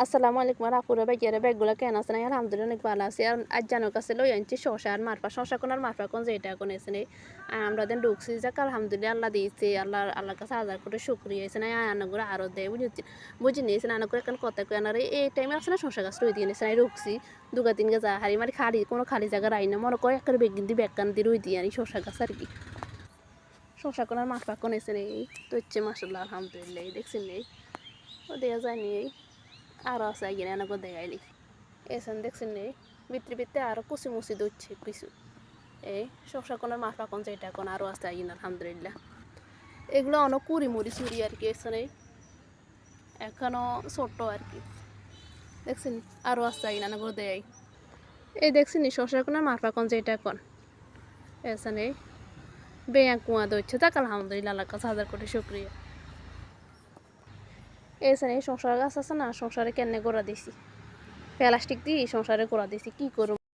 আসসালামু আলাইকুম আর আপুরা বাইকেরা ব্যাগগুলো কেন আছে না আলহামদুলিল্লাহ অনেক ভালো আছে আর আজ জানোর কাছে লই আনছি শশা আর মারফা শশা কোন আর মারফা কোন যেটা কোন এসে নেই আমরা দেন ঢুকছি যাক আলহামদুলিল্লাহ আল্লাহ দিয়েছে আল্লাহ আল্লাহ কাছে হাজার করে শুক্রিয়া এসে না আনা করে আরও দেয় বুঝেছি বুঝি নিয়েছে না করে এখন কথা কয়ে আনার এই টাইমে না শশা গাছ রই দিয়ে নিয়েছে না ঢুকছি দুগা তিন গাছ হারি মারি খালি কোনো খালি জায়গা রাই না মনে করে একটা বেগিন দিয়ে ব্যাগ কান দিয়ে রই দিয়ে আনি শশা গাছ আর কি শশা কোন আর মারফা কোন এসে নেই তো হচ্ছে মাসাল্লাহ আলহামদুলিল্লাহ দেখছেন নেই ও দেওয়া যায়নি এই আরও আছে গিয়ে এনে দেখাইলি এসেন দেখছেন নেই ভিতরে ভিতরে আরও কুচি মুচি দিচ্ছে কিছু এই শসা কোনার মাথা কোন যেটা কোন আরও আছে আইন আলহামদুলিল্লাহ এগুলো অনেক কুড়ি মুড়ি চুরি আর কি এসে নেই এখনও ছোট্ট আর কি দেখছেন আরও আছে আনা করে দেয় এই দেখছেন শসা কোনার মাথা কোন যেটা কোন এসে নেই বেয়া কুয়া দিচ্ছে তাক আলহামদুলিল্লাহ আল্লাহ কাছে হাজার কোটি শুক্রিয়া এই এই সংসার গাছ আছে না, সংসারে কেন গোড়া দিছি? প্লাস্টিক দিয়ে সংসারে গোড়া দিছি, কি করব?